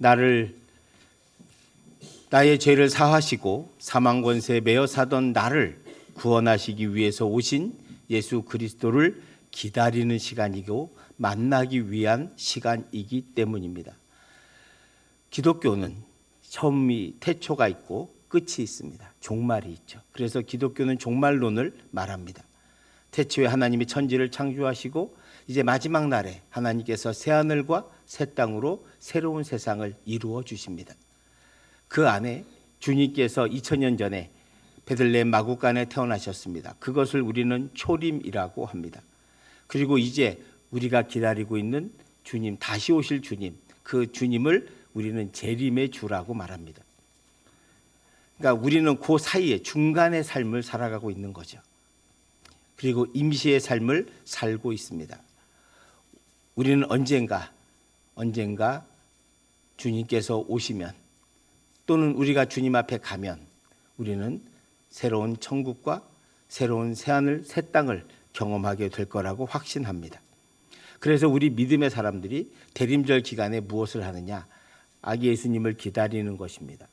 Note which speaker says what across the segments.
Speaker 1: 나를 나의 죄를 사하시고 사망 권세에 매여 사던 나를 구원하시기 위해서 오신 예수 그리스도를 기다리는 시간이고 만나기 위한 시간이기 때문입니다. 기독교는 처음이 태초가 있고 끝이 있습니다. 종말이 있죠. 그래서 기독교는 종말론을 말합니다. 태초에 하나님이 천지를 창조하시고 이제 마지막 날에 하나님께서 새 하늘과 새 땅으로 새로운 세상을 이루어 주십니다. 그 안에 주님께서 2000년 전에 베들레헴 마구간에 태어나셨습니다. 그것을 우리는 초림이라고 합니다. 그리고 이제 우리가 기다리고 있는 주님, 다시 오실 주님, 그 주님을 우리는 재림의 주라고 말합니다. 그러니까 우리는 그 사이에 중간의 삶을 살아가고 있는 거죠. 그리고 임시의 삶을 살고 있습니다. 우리는 언젠가 언젠가 주님께서 오시면 또는 우리가 주님 앞에 가면 우리는 새로운 천국과 새로운 새하늘 새 땅을 경험하게 될 거라고 확신합니다. 그래서 우리 믿음의 사람들이 대림절 기간에 무엇을 하느냐? 아기 예수님을 기다리는 것입니다.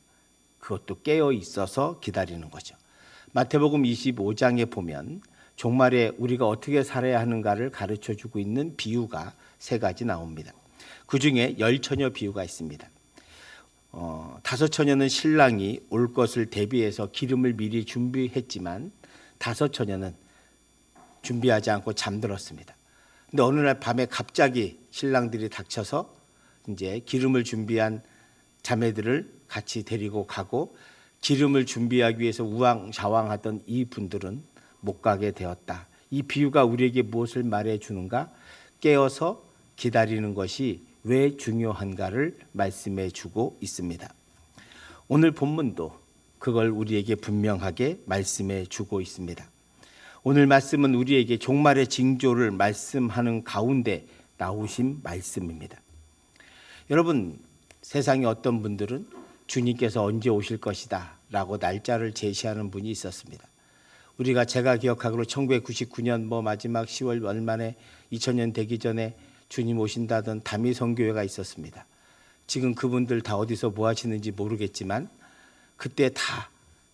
Speaker 1: 그것도 깨어 있어서 기다리는 거죠. 마태복음 25장에 보면 종말에 우리가 어떻게 살아야 하는가를 가르쳐 주고 있는 비유가 세 가지 나옵니다. 그 중에 열 처녀 비유가 있습니다. 어, 다섯 처녀는 신랑이 올 것을 대비해서 기름을 미리 준비했지만 다섯 처녀는 준비하지 않고 잠들었습니다. 근데 어느 날 밤에 갑자기 신랑들이 닥쳐서 이제 기름을 준비한 자매들을 같이 데리고 가고 기름을 준비하기 위해서 우왕좌왕하던 이 분들은 못 가게 되었다. 이 비유가 우리에게 무엇을 말해 주는가? 깨어서 기다리는 것이 왜 중요한가를 말씀해 주고 있습니다. 오늘 본문도 그걸 우리에게 분명하게 말씀해 주고 있습니다. 오늘 말씀은 우리에게 종말의 징조를 말씀하는 가운데 나오신 말씀입니다. 여러분, 세상에 어떤 분들은 주님께서 언제 오실 것이다 라고 날짜를 제시하는 분이 있었습니다. 우리가 제가 기억하기로 1999년 뭐 마지막 10월 월말에 2000년 되기 전에 주님 오신다던 다미 선교회가 있었습니다. 지금 그분들 다 어디서 뭐 하시는지 모르겠지만 그때 다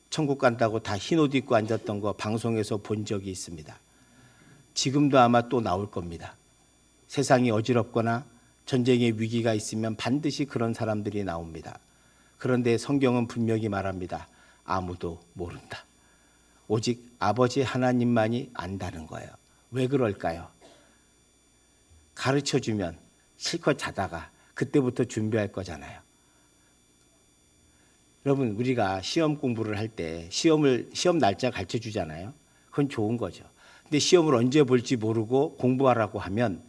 Speaker 1: 천국 간다고 다 흰 옷 입고 앉았던 거 방송에서 본 적이 있습니다. 지금도 아마 또 나올 겁니다. 세상이 어지럽거나 전쟁의 위기가 있으면 반드시 그런 사람들이 나옵니다. 그런데 성경은 분명히 말합니다. 아무도 모른다. 오직 아버지 하나님만이 안다는 거예요. 왜 그럴까요? 가르쳐 주면 실컷 자다가 그때부터 준비할 거잖아요. 여러분 우리가 시험 공부를 할 때 시험을 시험 날짜 가르쳐 주잖아요. 그건 좋은 거죠. 근데 시험을 언제 볼지 모르고 공부하라고 하면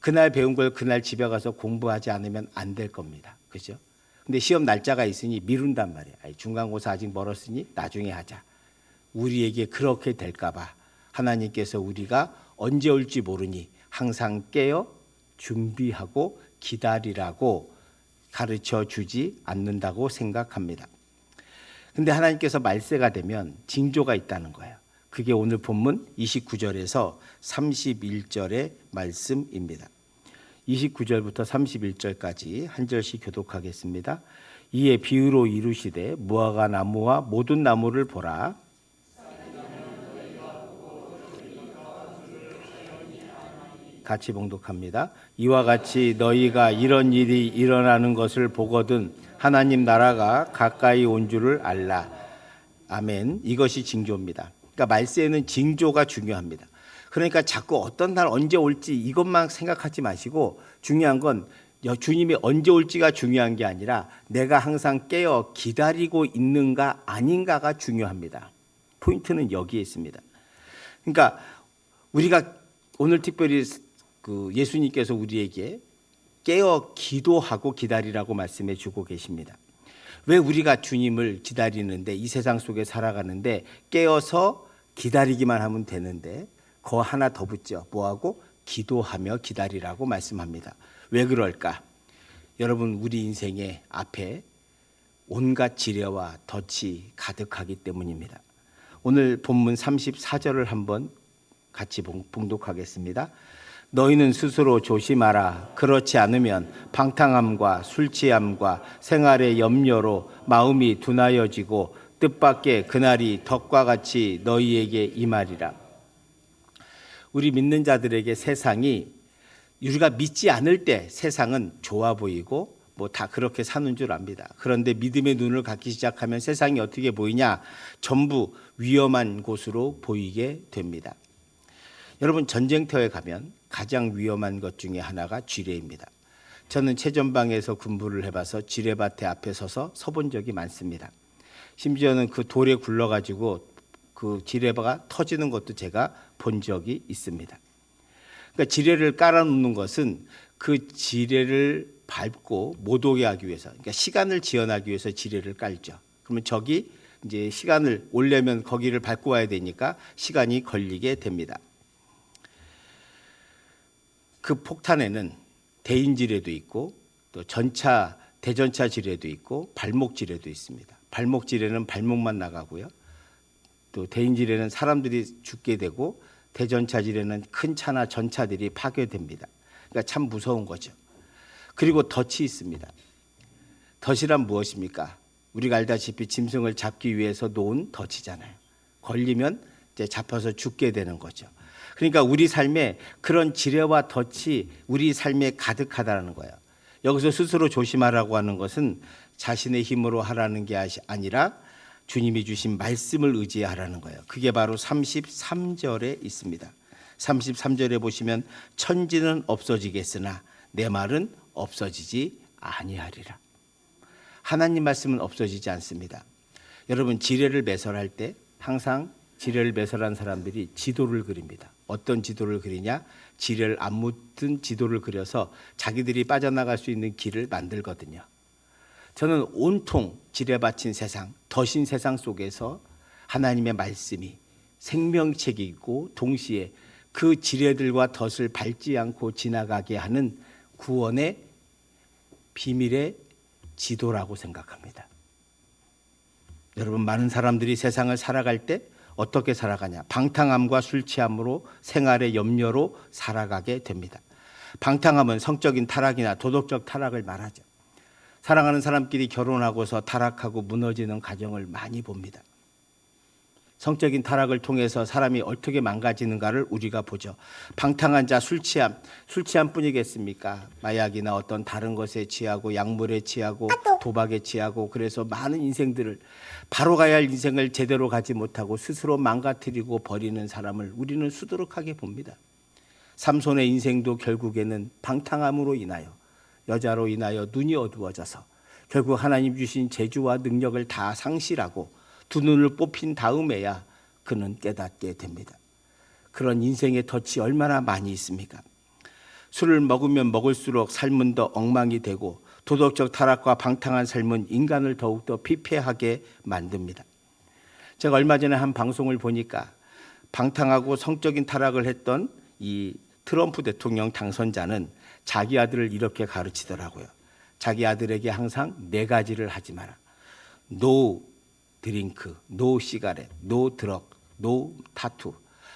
Speaker 1: 그날 배운 걸 그날 집에 가서 공부하지 않으면 안 될 겁니다. 그죠? 근데 시험 날짜가 있으니 미룬단 말이에요. 중간고사 아직 멀었으니 나중에 하자. 우리에게 그렇게 될까봐 하나님께서 우리가 언제 올지 모르니 항상 깨어 준비하고 기다리라고 가르쳐 주지 않는다고 생각합니다. 근데 하나님께서 말세가 되면 징조가 있다는 거예요. 그게 오늘 본문 29절에서 31절의 말씀입니다. 29절부터 31절까지 한 절씩 교독하겠습니다. 이에 비유로 이루시되 무화과 나무와 모든 나무를 보라. 같이 봉독합니다. 이와 같이 너희가 이런 일이 일어나는 것을 보거든 하나님 나라가 가까이 온 줄을 알라. 아멘. 이것이 징조입니다. 그러니까 말세에는 징조가 중요합니다. 그러니까 자꾸 어떤 날 언제 올지 이것만 생각하지 마시고 중요한 건 주님이 언제 올지가 중요한 게 아니라 내가 항상 깨어 기다리고 있는가 아닌가가 중요합니다. 포인트는 여기에 있습니다. 그러니까 우리가 오늘 특별히 그 예수님께서 우리에게 깨어 기도하고 기다리라고 말씀해 주고 계십니다. 왜 우리가 주님을 기다리는데 이 세상 속에 살아가는데 깨어서 기다리기만 하면 되는데 거 하나 더 붙죠. 뭐하고 기도하며 기다리라고 말씀합니다. 왜 그럴까? 여러분 우리 인생의 앞에 온갖 지뢰와 덫이 가득하기 때문입니다. 오늘 본문 34절을 한번 같이 봉독하겠습니다. 너희는 스스로 조심하라. 그렇지 않으면 방탕함과 술 취함과 생활의 염려로 마음이 둔하여지고 뜻밖의 그날이 덕과 같이 너희에게 임하리라. 우리 믿는 자들에게 세상이 우리가 믿지 않을 때 세상은 좋아 보이고 뭐 다 그렇게 사는 줄 압니다. 그런데 믿음의 눈을 갖기 시작하면 세상이 어떻게 보이냐? 전부 위험한 곳으로 보이게 됩니다. 여러분 전쟁터에 가면 가장 위험한 것 중에 하나가 지뢰입니다. 저는 최전방에서 군부를 해봐서 지뢰밭에 앞에 서서 서본 적이 많습니다. 심지어는 그 돌에 굴러가지고 그 지뢰가 터지는 것도 제가 본 적이 있습니다. 그러니까 지뢰를 깔아놓는 것은 그 지뢰를 밟고 못 오게 하기 위해서, 그러니까 시간을 지연하기 위해서 지뢰를 깔죠. 그러면 적이 이제 시간을 올려면 거기를 밟고 와야 되니까 시간이 걸리게 됩니다. 그 폭탄에는 대인 지뢰도 있고 또 전차 대전차 지뢰도 있고 발목 지뢰도 있습니다. 발목 지뢰는 발목만 나가고요. 또 대인 지뢰는 사람들이 죽게 되고 대전차 지뢰는 큰 차나 전차들이 파괴됩니다. 그러니까 참 무서운 거죠. 그리고 덫이 있습니다. 덫이란 무엇입니까? 우리가 알다시피 짐승을 잡기 위해서 놓은 덫이잖아요. 걸리면 이제 잡혀서 죽게 되는 거죠. 그러니까 우리 삶에 그런 지뢰와 덫이 우리 삶에 가득하다는 거예요. 여기서 스스로 조심하라고 하는 것은 자신의 힘으로 하라는 게 아니라 주님이 주신 말씀을 의지하라는 거예요. 그게 바로 33절에 있습니다. 33절에 보시면 천지는 없어지겠으나 내 말은 없어지지 아니하리라. 하나님 말씀은 없어지지 않습니다. 여러분 지뢰를 매설할 때 항상 지뢰를 매설한 사람들이 지도를 그립니다. 어떤 지도를 그리냐? 지뢰를 안 묻은 지도를 그려서 자기들이 빠져나갈 수 있는 길을 만들거든요. 저는 온통 지뢰받친 세상, 더신 세상 속에서 하나님의 말씀이 생명책이고 동시에 그 지뢰들과 덫을 밟지 않고 지나가게 하는 구원의 비밀의 지도라고 생각합니다. 여러분 많은 사람들이 세상을 살아갈 때 어떻게 살아가냐? 방탕함과 술 취함으로 생활의 염려로 살아가게 됩니다. 방탕함은 성적인 타락이나 도덕적 타락을 말하죠. 사랑하는 사람끼리 결혼하고서 타락하고 무너지는 가정을 많이 봅니다. 성적인 타락을 통해서 사람이 어떻게 망가지는가를 우리가 보죠. 방탕한 자 술 취함, 술 취함뿐이겠습니까? 마약이나 어떤 다른 것에 취하고 약물에 취하고 도박에 취하고 그래서 많은 인생들을 바로 가야 할 인생을 제대로 가지 못하고 스스로 망가뜨리고 버리는 사람을 우리는 수두룩하게 봅니다. 삼손의 인생도 결국에는 방탕함으로 인하여 여자로 인하여 눈이 어두워져서 결국 하나님 주신 재주와 능력을 다 상실하고 두 눈을 뽑힌 다음에야 그는 깨닫게 됩니다. 그런 인생의 덫이 얼마나 많이 있습니까? 술을 먹으면 먹을수록 삶은 더 엉망이 되고 도덕적 타락과 방탕한 삶은 인간을 더욱더 피폐하게 만듭니다. 제가 얼마 전에 한 방송을 보니까 방탕하고 성적인 타락을 했던 이 트럼프 대통령 당선자는 자기 아들을 이렇게 가르치더라고요. 자기 아들에게 항상 네 가지를 하지 마라. 노 드링크, 노 시가렛, 노 드럭, 노 타투.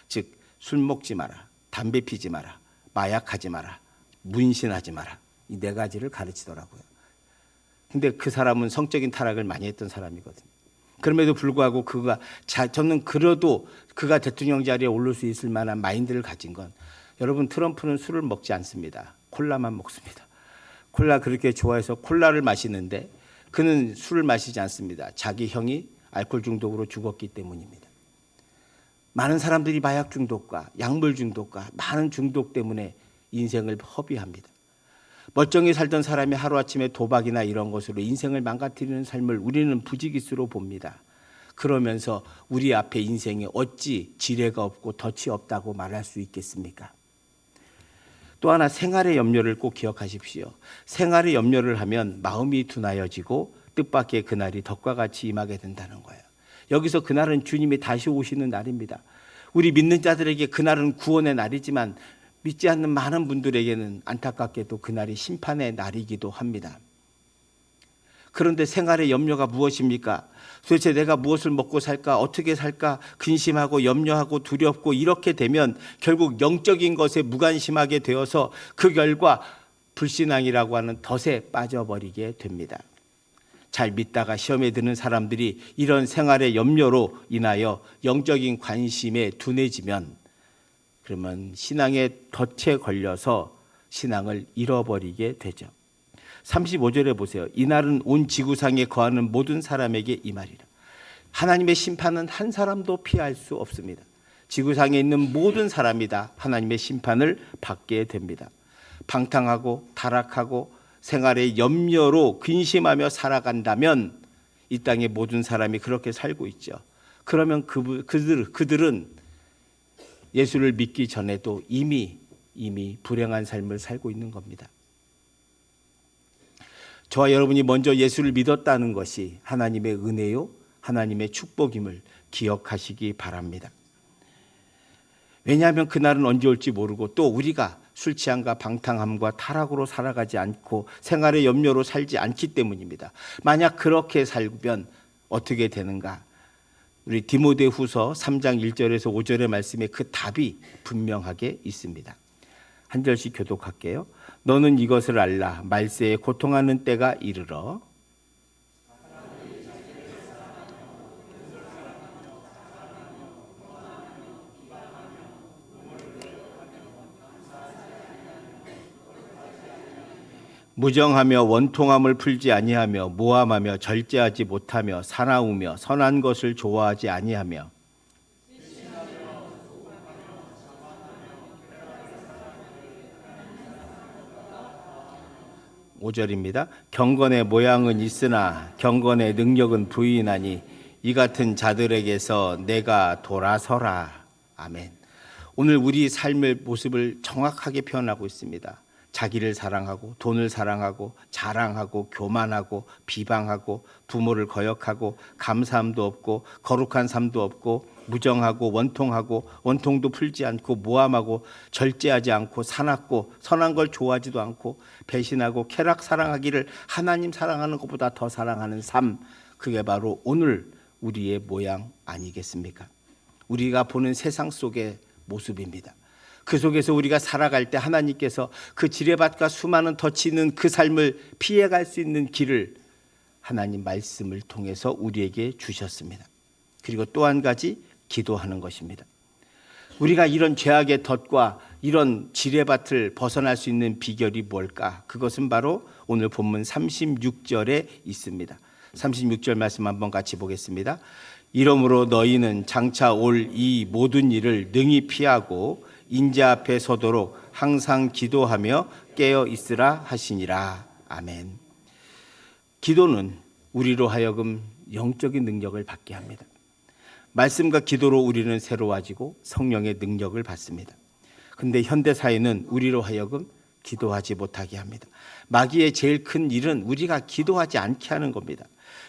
Speaker 1: 즉 술 먹지 마라. 담배 피지 마라. 마약하지 마라. 문신하지 마라. 이 네 가지를 가르치더라고요. 근데 그 사람은 성적인 타락을 많이 했던 사람이거든요. 그럼에도 불구하고 그가 자, 저는 그래도 그가 대통령 자리에 오를 수 있을 만한 마인드를 가진 건 여러분 트럼프는 술을 먹지 않습니다. 콜라만 먹습니다. 콜라 그렇게 좋아해서 콜라를 마시는데 그는 술을 마시지 않습니다. 자기 형이 알코올 중독으로 죽었기 때문입니다. 많은 사람들이 마약 중독과 약물 중독과 많은 중독 때문에 인생을 허비합니다. 멀쩡히 살던 사람이 하루아침에 도박이나 이런 것으로 인생을 망가뜨리는 삶을 우리는 부지기수로 봅니다. 그러면서 우리 앞에 인생에 어찌 지뢰가 없고 덫이 없다고 말할 수 있겠습니까? 또 하나 생활의 염려를 꼭 기억하십시오. 생활의 염려를 하면 마음이 둔하여지고 뜻밖의 그날이 덕과 같이 임하게 된다는 거예요. 여기서 그날은 주님이 다시 오시는 날입니다. 우리 믿는 자들에게 그날은 구원의 날이지만 믿지 않는 많은 분들에게는 안타깝게도 그날이 심판의 날이기도 합니다. 그런데 생활의 염려가 무엇입니까? 도대체 내가 무엇을 먹고 살까? 어떻게 살까? 근심하고 염려하고 두렵고 이렇게 되면 결국 영적인 것에 무관심하게 되어서 그 결과 불신앙이라고 하는 덫에 빠져버리게 됩니다. 잘 믿다가 시험에 드는 사람들이 이런 생활의 염려로 인하여 영적인 관심에 둔해지면 그러면 신앙의 덫에 걸려서 신앙을 잃어버리게 되죠. 35절에 보세요. 이날은 온 지구상에 거하는 모든 사람에게 이 말이라. 하나님의 심판은 한 사람도 피할 수 없습니다. 지구상에 있는 모든 사람이 다 하나님의 심판을 받게 됩니다. 방탕하고 타락하고 생활의 염려로 근심하며 살아간다면 이 땅의 모든 사람이 그렇게 살고 있죠. 그러면 그, 그들, 그들은 예수를 믿기 전에도 이미 이미 불행한 삶을 살고 있는 겁니다. 저와 여러분이 먼저 예수를 믿었다는 것이 하나님의 은혜요, 하나님의 축복임을 기억하시기 바랍니다. 왜냐하면 그날은 언제 올지 모르고 또 우리가 술 취함과 방탕함과 타락으로 살아가지 않고 생활의 염려로 살지 않기 때문입니다. 만약 그렇게 살면 어떻게 되는가? 우리 디모데 후서 3장 1절에서 5절의 말씀에 그 답이 분명하게 있습니다. 한 절씩 교독할게요. 너는 이것을 알라. 말세에 고통하는 때가 이르러 무정하며 원통함을 풀지 아니하며 모함하며 절제하지 못하며 사나우며 선한 것을 좋아하지 아니하며 오절입니다 경건의 모양은 있으나 경건의 능력은 부인하니 이 같은 자들에게서 내가 돌아서라. 아멘. 오늘 우리 삶의 모습을 정확하게 표현하고 있습니다. 자기를 사랑하고 돈을 사랑하고 자랑하고 교만하고 비방하고 부모를 거역하고 감사함도 없고 거룩한 삶도 없고 무정하고 원통하고 원통도 풀지 않고 모함하고 절제하지 않고 사납고 선한 걸 좋아하지도 않고 배신하고 쾌락 사랑하기를 하나님 사랑하는 것보다 더 사랑하는 삶 그게 바로 오늘 우리의 모양 아니겠습니까? 우리가 보는 세상 속의 모습입니다. 그 속에서 우리가 살아갈 때 하나님께서 그 지뢰밭과 수많은 덫이 있는 그 삶을 피해갈 수 있는 길을 하나님 말씀을 통해서 우리에게 주셨습니다. 그리고 또 한 가지 기도하는 것입니다. 우리가 이런 죄악의 덫과 이런 지뢰밭을 벗어날 수 있는 비결이 뭘까? 그것은 바로 오늘 본문 36절에 있습니다. 36절 말씀 한번 같이 보겠습니다. 이러므로 너희는 장차 올 이 모든 일을 능히 피하고 인자 앞에 서도록 항상 기도하며 깨어 있으라 하시니라. 아멘. 기도는 우리로 하여금 영적인 능력을 받게 합니다. 말씀과 기도로 우리는 새로워지고 성령의 능력을 받습니다. 근데 현대 사회는 우리로 하여금 기도하지 못하게 합니다. 마귀의 제일 큰 일은 우리가 기도하지 않게 하는 겁니다.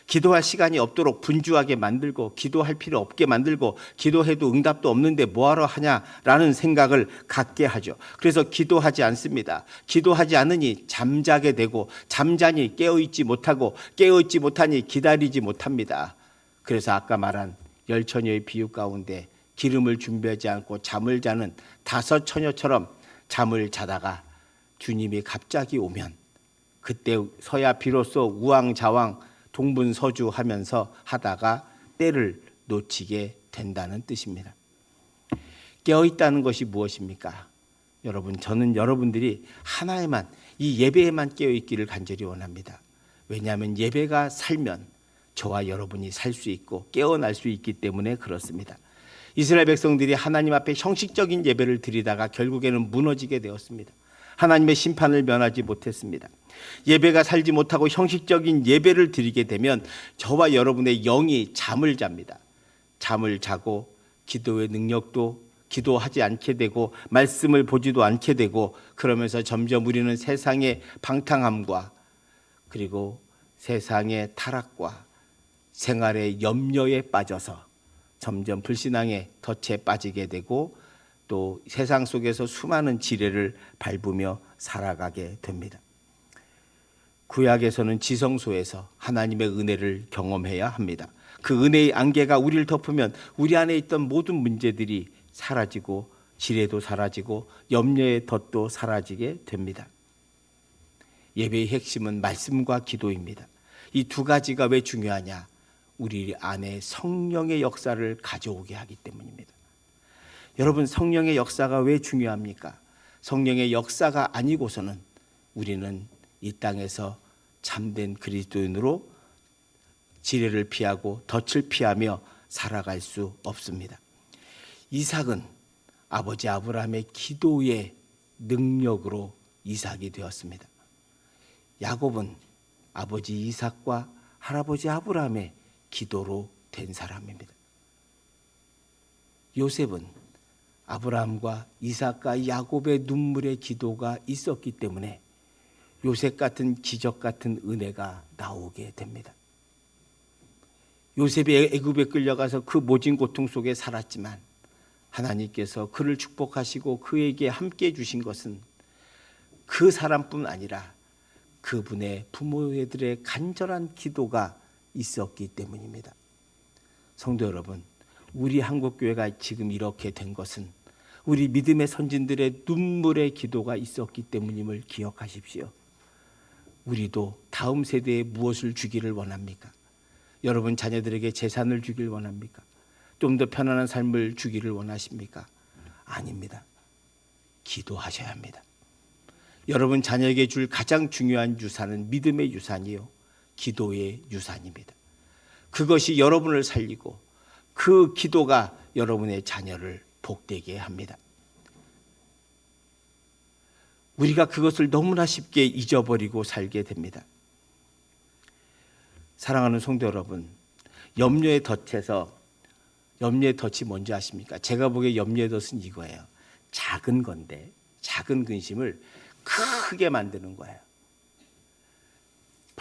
Speaker 1: 기도할 시간이 없도록 분주하게 만들고 기도할 필요 없게 만들고 기도해도 응답도 없는데 뭐하러 하냐라는 생각을 갖게 하죠. 그래서 기도하지 않습니다. 기도하지 않으니 잠자게 되고 잠자니 깨어있지 못하고 깨어있지 못하니 기다리지 못합니다. 그래서 아까 말한 열 처녀의 비유 가운데 기름을 준비하지 않고 잠을 자는 다섯 처녀처럼 잠을 자다가 주님이 갑자기 오면 그때 서야 비로소 우왕좌왕 동분서주하면서 하다가 때를 놓치게 된다는 뜻입니다. 깨어 있다는 것이 무엇입니까? 여러분 저는 여러분들이 하나에만 이 예배에만 깨어 있기를 간절히 원합니다. 왜냐하면 예배가 살면 저와 여러분이 살 수 있고 깨어날 수 있기 때문에 그렇습니다. 이스라엘 백성들이 하나님 앞에 형식적인 예배를 드리다가 결국에는 무너지게 되었습니다. 하나님의 심판을 면하지 못했습니다. 예배가 살지 못하고 형식적인 예배를 드리게 되면 저와 여러분의 영이 잠을 잡니다. 잠을 자고 기도의 능력도 기도하지 않게 되고 말씀을 보지도 않게 되고 그러면서 점점 우리는 세상의 방탕함과 그리고 세상의 타락과 생활의 염려에 빠져서 점점 불신앙의 덫에 빠지게 되고 또 세상 속에서 수많은 지뢰를 밟으며 살아가게 됩니다. 구약에서는 지성소에서 하나님의 은혜를 경험해야 합니다. 그 은혜의 안개가 우리를 덮으면 우리 안에 있던 모든 문제들이 사라지고 지뢰도 사라지고 염려의 덫도 사라지게 됩니다. 예배의 핵심은 말씀과 기도입니다. 이 두 가지가 왜 중요하냐? 우리 안에 성령의 역사를 가져오게 하기 때문입니다. 여러분 성령의 역사가 왜 중요합니까? 성령의 역사가 아니고서는 우리는 이 땅에서 참된 그리스도인으로 지뢰를 피하고 덫을 피하며 살아갈 수 없습니다. 이삭은 아버지 아브라함의 기도의 능력으로 이삭이 되었습니다. 야곱은 아버지 이삭과 할아버지 아브라함의 기도로 된 사람입니다. 요셉은 아브라함과 이삭과 야곱의 눈물의 기도가 있었기 때문에 요셉 같은 기적 같은 은혜가 나오게 됩니다. 요셉이 애굽에 끌려가서 그 모진 고통 속에 살았지만 하나님께서 그를 축복하시고 그에게 함께 해 주신 것은 그 사람뿐 아니라 그분의 부모들의 간절한 기도가 있었기 때문입니다. 성도 여러분, 우리 한국 교회가 지금 이렇게 된 것은 우리 믿음의 선진들의 눈물의 기도가 있었기 때문임을 기억하십시오. 우리도 다음 세대에 무엇을 주기를 원합니까? 여러분 자녀들에게 재산을 주길 원합니까? 좀 더 편안한 삶을 주기를 원하십니까? 아닙니다. 기도하셔야 합니다. 여러분 자녀에게 줄 가장 중요한 유산은 믿음의 유산이요. 기도의 유산입니다. 그것이 여러분을 살리고 그 기도가 여러분의 자녀를 복되게 합니다. 우리가 그것을 너무나 쉽게 잊어버리고 살게 됩니다. 사랑하는 성도 여러분, 염려의 덫에서 염려의 덫이 뭔지 아십니까? 제가 보기에 염려의 덫은 이거예요. 작은 건데 작은 근심을 크게 만드는 거예요.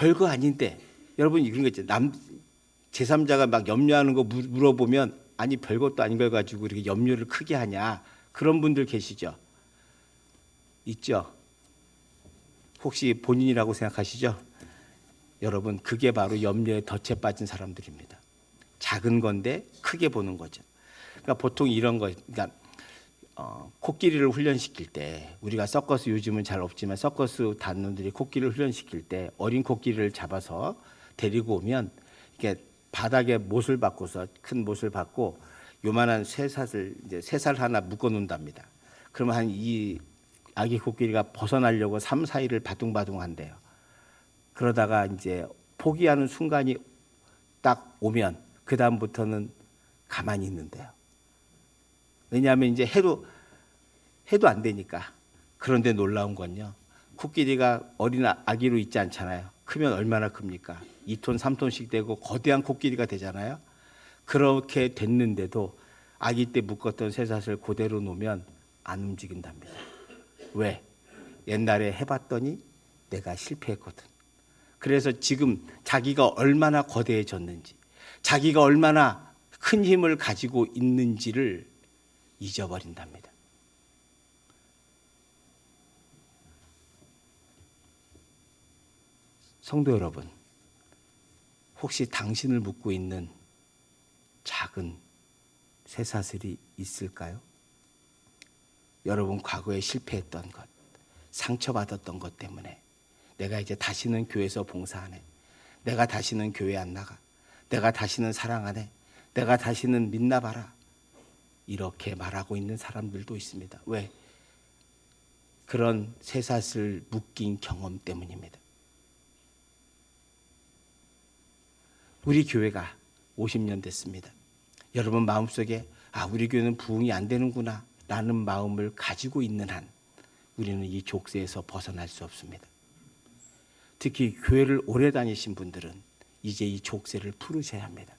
Speaker 1: 별거 아닌데 여러분 이런 거 있죠. 남 제3자가 막 염려하는 거 물- 물어보면 아니 별것도 아닌 걸 가지고 이렇게 염려를 크게 하냐 그런 분들 계시죠. 있죠. 혹시 본인이라고 생각하시죠? 여러분 그게 바로 염려에 덫에 빠진 사람들입니다. 작은 건데 크게 보는 거죠. 그러니까 보통 이런 거, 그러니까 어, 코끼리를 훈련시킬 때 우리가 서커스 요즘은 잘 없지만 서커스 단원들이 코끼리를 훈련시킬 때 어린 코끼리를 잡아서 데리고 오면 이게 바닥에 못을 받고서 큰 못을 받고 요만한 쇠사슬 이제 쇠살 하나 묶어 놓는답니다. 그러면 한 이 아기 코끼리가 벗어나려고 3, 4일을 바둥바둥한대요. 그러다가 이제 포기하는 순간이 딱 오면 그 다음부터는 가만히 있는데요. 왜냐하면 이제 해도 해도 안 되니까. 그런데 놀라운 건요. 코끼리가 어린 아- 아기로 있지 않잖아요. 크면 얼마나 큽니까? 2톤, 3톤씩 되고 거대한 코끼리가 되잖아요. 그렇게 됐는데도 아기 때 묶었던 쇠사슬 그대로 놓으면 안 움직인답니다. 왜? 옛날에 해봤더니 내가 실패했거든. 그래서 지금 자기가 얼마나 거대해졌는지, 자기가 얼마나 큰 힘을 가지고 있는지를 잊어버린답니다. 성도 여러분, 혹시 당신을 묶고 있는 작은 쇠사슬이 있을까요? 여러분 과거에 실패했던 것, 상처받았던 것 때문에 내가 이제 다시는 교회에서 봉사 안 해. 내가 다시는 교회 안 나가. 내가 다시는 사랑 안 해. 내가 다시는 믿나 봐라. 이렇게 말하고 있는 사람들도 있습니다. 왜? 그런 쇠사슬 묶인 경험 때문입니다. 우리 교회가 50년 됐습니다. 여러분 마음속에 아 우리 교회는 부흥이 안 되는구나 라는 마음을 가지고 있는 한 우리는 이 족쇄에서 벗어날 수 없습니다. 특히 교회를 오래 다니신 분들은 이제 이 족쇄를 풀으셔야 합니다.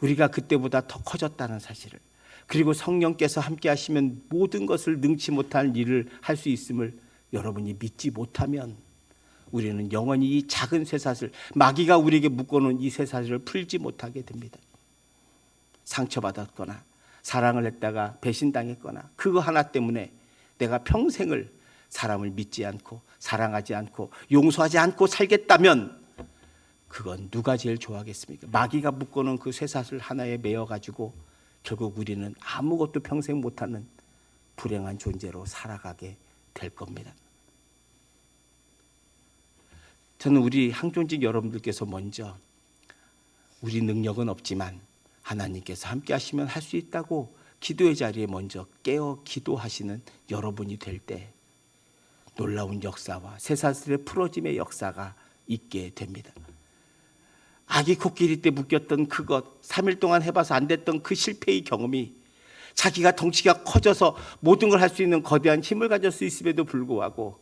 Speaker 1: 우리가 그때보다 더 커졌다는 사실을 그리고 성령께서 함께 하시면 모든 것을 능치 못할 일을 할 수 있음을 여러분이 믿지 못하면 우리는 영원히 이 작은 쇠사슬 마귀가 우리에게 묶어놓은 이 쇠사슬을 풀지 못하게 됩니다. 상처받았거나 사랑을 했다가 배신당했거나 그거 하나 때문에 내가 평생을 사람을 믿지 않고 사랑하지 않고 용서하지 않고 살겠다면 그건 누가 제일 좋아하겠습니까? 마귀가 묶어놓은 그 쇠사슬 하나에 매여 가지고 결국 우리는 아무것도 평생 못하는 불행한 존재로 살아가게 될 겁니다. 저는 우리 항존직 여러분들께서 먼저 우리 능력은 없지만 하나님께서 함께 하시면 할 수 있다고 기도의 자리에 먼저 깨어 기도하시는 여러분이 될 때 놀라운 역사와 쇠사슬의 풀어짐의 역사가 있게 됩니다. 아기 코끼리 때 묶였던 그것, 3일 동안 해봐서 안 됐던 그 실패의 경험이 자기가 덩치가 커져서 모든 걸 할 수 있는 거대한 힘을 가질 수 있음에도 불구하고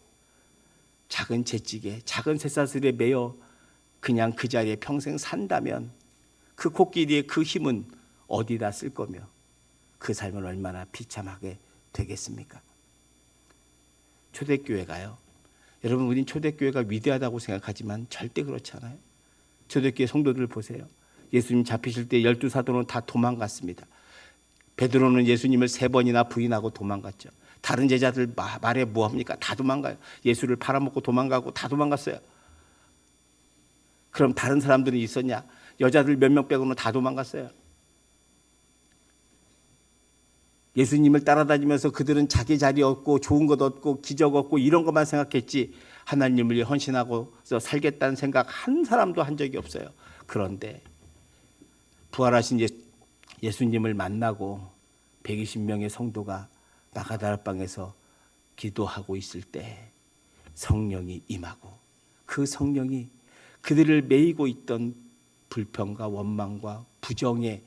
Speaker 1: 작은 재찌개, 작은 쇠사슬에 매여 그냥 그 자리에 평생 산다면 그 코끼리의 그 힘은 어디다 쓸 거며 그 삶은 얼마나 비참하게 되겠습니까? 초대교회가요. 여러분, 우린 초대교회가 위대하다고 생각하지만 절대 그렇지 않아요. 초대교회 성도들 보세요. 예수님 잡히실 때 열두 사도는 다 도망갔습니다. 베드로는 예수님을 세 번이나 부인하고 도망갔죠. 다른 제자들 마- 말에 뭐합니까? 다 도망가요. 예수를 팔아먹고 도망가고 다 도망갔어요. 그럼 다른 사람들이 있었냐? 여자들 몇 명 빼고는 다 도망갔어요. 예수님을 따라다니면서 그들은 자기 자리 얻고 좋은 것 얻고 기적 얻고 이런 것만 생각했지 하나님을 위해 헌신하고 살겠다는 생각 한 사람도 한 적이 없어요. 그런데 부활하신 예- 예수님을 만나고 120명의 성도가 나가다락방에서 기도하고 있을 때 성령이 임하고 그 성령이 그들을 매이고 있던 불평과 원망과 부정의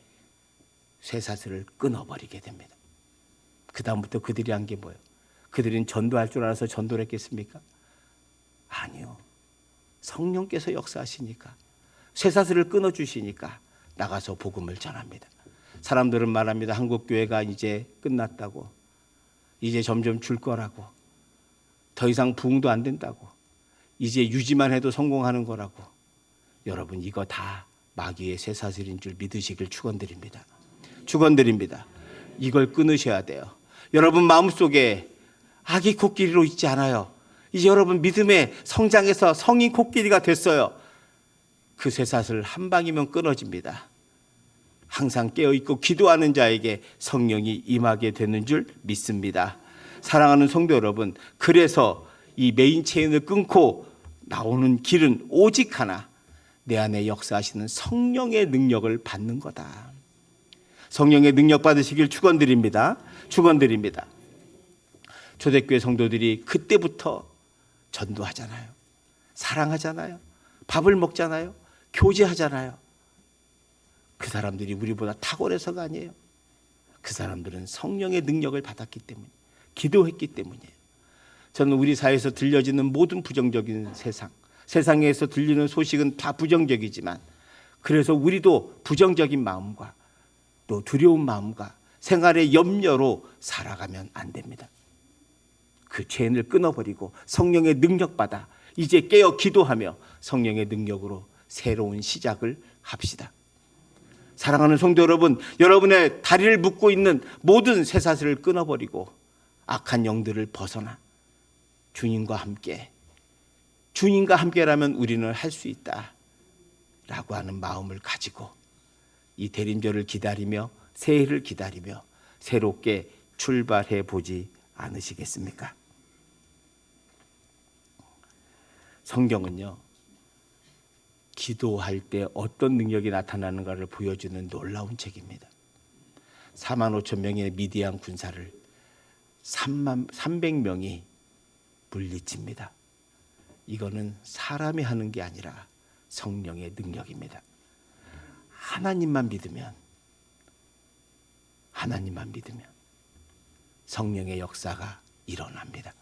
Speaker 1: 쇠사슬을 끊어버리게 됩니다. 그 다음부터 그들이 한 게 뭐예요? 그들은 전도할 줄 알아서 전도를 했겠습니까? 아니요. 성령께서 역사하시니까 쇠사슬을 끊어 주시니까 나가서 복음을 전합니다. 사람들은 말합니다. 한국 교회가 이제 끝났다고. 이제 점점 줄 거라고. 더 이상 부흥도 안 된다고. 이제 유지만 해도 성공하는 거라고. 여러분 이거 다 마귀의 쇠사슬인 줄 믿으시길 축원드립니다. 축원드립니다. 이걸 끊으셔야 돼요. 여러분 마음속에 아기 코끼리로 있지 않아요. 이제 여러분 믿음의 성장해서 성인 코끼리가 됐어요. 그 쇠사슬 한 방이면 끊어집니다. 항상 깨어 있고 기도하는 자에게 성령이 임하게 되는 줄 믿습니다. 사랑하는 성도 여러분, 그래서 이 메인 체인을 끊고 나오는 길은 오직 하나, 내 안에 역사하시는 성령의 능력을 받는 거다. 성령의 능력 받으시길 축원드립니다. 축원드립니다. 초대교회 성도들이 그때부터 전도하잖아요. 사랑하잖아요. 밥을 먹잖아요. 교제하잖아요. 그 사람들이 우리보다 탁월해서가 아니에요. 그 사람들은 성령의 능력을 받았기 때문에 기도했기 때문이에요. 저는 우리 사회에서 들려지는 모든 부정적인 세상, 세상에서 들리는 소식은 다 부정적이지만 그래서 우리도 부정적인 마음과 또 두려운 마음과 생활의 염려로 살아가면 안 됩니다. 그 체인을 끊어버리고 성령의 능력 받아 이제 깨어 기도하며 성령의 능력으로 새로운 시작을 합시다. 사랑하는 성도 여러분, 여러분의 다리를 묶고 있는 모든 쇠사슬을 끊어버리고 악한 영들을 벗어나 주님과 함께 주님과 함께라면 우리는 할 수 있다 라고 하는 마음을 가지고 이 대림절을 기다리며 새해를 기다리며 새롭게 출발해 보지 않으시겠습니까? 성경은요. 기도할 때 어떤 능력이 나타나는가를 보여주는 놀라운 책입니다. 4만 5천 명의 미디안 군사를 3만 300명이 물리칩니다. 이거는 사람이 하는 게 아니라 성령의 능력입니다. 하나님만 믿으면 하나님만 믿으면 성령의 역사가 일어납니다.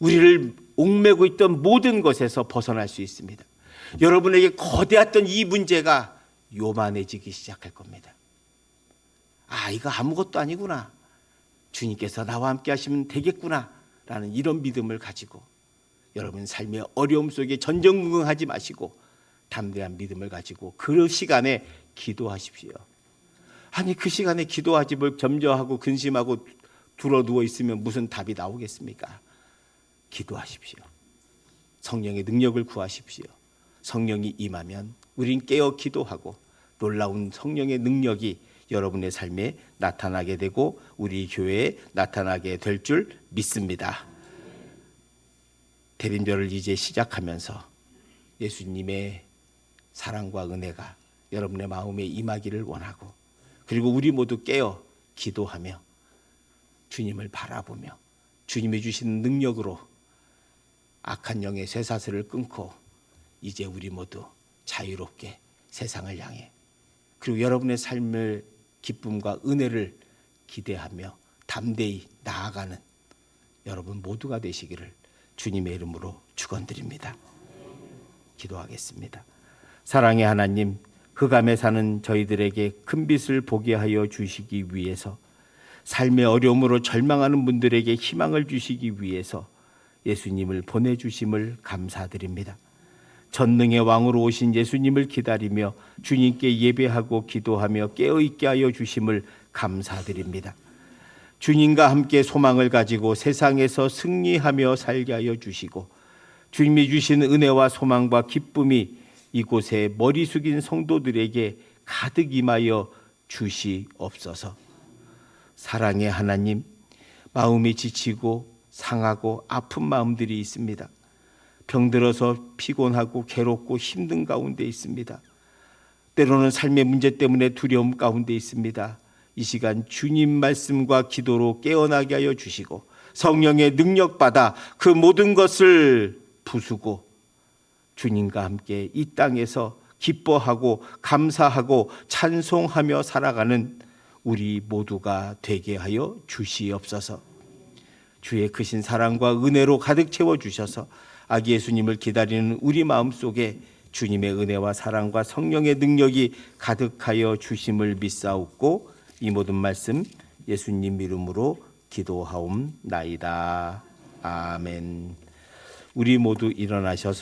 Speaker 1: 우리를 옥매고 있던 모든 것에서 벗어날 수 있습니다. 여러분에게 거대했던 이 문제가 요만해지기 시작할 겁니다. 아, 이거 아무것도 아니구나. 주님께서 나와 함께 하시면 되겠구나. 라는 이런 믿음을 가지고 여러분 삶의 어려움 속에 전전긍긍하지 마시고 담대한 믿음을 가지고 그 시간에 기도하십시오. 아니 그 시간에 기도하지 뭘 점저하고 근심하고 들어 누워 있으면 무슨 답이 나오겠습니까? 기도하십시오. 성령의 능력을 구하십시오. 성령이 임하면 우린 깨어 기도하고 놀라운 성령의 능력이 여러분의 삶에 나타나게 되고 우리 교회에 나타나게 될 줄 믿습니다. 대림절을 이제 시작하면서 예수님의 사랑과 은혜가 여러분의 마음에 임하기를 원하고 그리고 우리 모두 깨어 기도하며 주님을 바라보며 주님이 주신 능력으로 악한 영의 쇠사슬을 끊고 이제 우리 모두 자유롭게 세상을 향해 그리고 여러분의 삶을 기쁨과 은혜를 기대하며 담대히 나아가는 여러분 모두가 되시기를 주님의 이름으로 축원드립니다. 기도하겠습니다. 사랑의 하나님, 흑암에 사는 저희들에게 큰 빛을 보게 하여 주시기 위해서 삶의 어려움으로 절망하는 분들에게 희망을 주시기 위해서 예수님을 보내주심을 감사드립니다. 전능의 왕으로 오신 예수님을 기다리며 주님께 예배하고 기도하며 깨어있게 하여 주심을 감사드립니다. 주님과 함께 소망을 가지고 세상에서 승리하며 살게 하여 주시고 주님이 주신 은혜와 소망과 기쁨이 이곳에 머리 숙인 성도들에게 가득 임하여 주시옵소서. 사랑의 하나님, 마음이 지치고 상하고 아픈 마음들이 있습니다. 병들어서 피곤하고 괴롭고 힘든 가운데 있습니다. 때로는 삶의 문제 때문에 두려움 가운데 있습니다. 이 시간 주님 말씀과 기도로 깨어나게 하여 주시고 성령의 능력 받아 그 모든 것을 부수고 주님과 함께 이 땅에서 기뻐하고 감사하고 찬송하며 살아가는 우리 모두가 되게 하여 주시옵소서. 주의 크신 사랑과 은혜로 가득 채워 주셔서 아기 예수님을 기다리는 우리 마음 속에 주님의 은혜와 사랑과 성령의 능력이 가득하여 주심을 믿사옵고 이 모든 말씀 예수님 이름으로 기도하옵나이다. 아멘. 우리 모두 일어나셔서